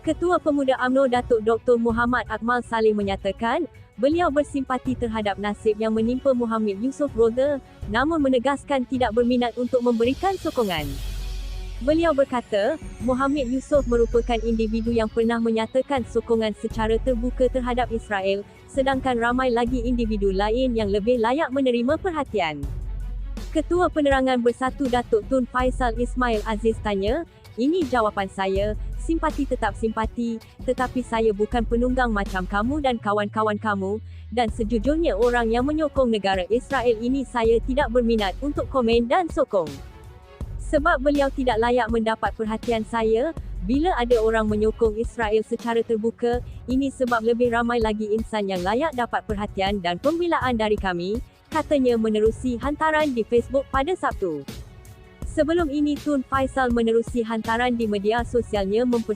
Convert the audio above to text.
Ketua Pemuda UMNO Datuk Dr. Muhammad Akmal Saleh menyatakan, beliau bersimpati terhadap nasib yang menimpa Muhammad Yusof Roza, namun menegaskan tidak berminat untuk memberikan sokongan. Beliau berkata, Muhammad Yusof merupakan individu yang pernah menyatakan sokongan secara terbuka terhadap Israel, sedangkan ramai lagi individu lain yang lebih layak menerima perhatian. Ketua Penerangan Bersatu Datuk Tun Faisal Ismail Aziz tanya, ini jawapan saya, simpati tetap simpati, tetapi saya bukan penunggang macam kamu dan kawan-kawan kamu, dan sejujurnya orang yang menyokong negara Israel ini saya tidak berminat untuk komen dan sokong. Sebab beliau tidak layak mendapat perhatian saya, bila ada orang menyokong Israel secara terbuka, ini sebab lebih ramai lagi insan yang layak dapat perhatian dan pembelaan dari kami, katanya menerusi hantaran di Facebook pada Sabtu. Sebelum ini Tun Faisal menerusi hantaran di media sosialnya memper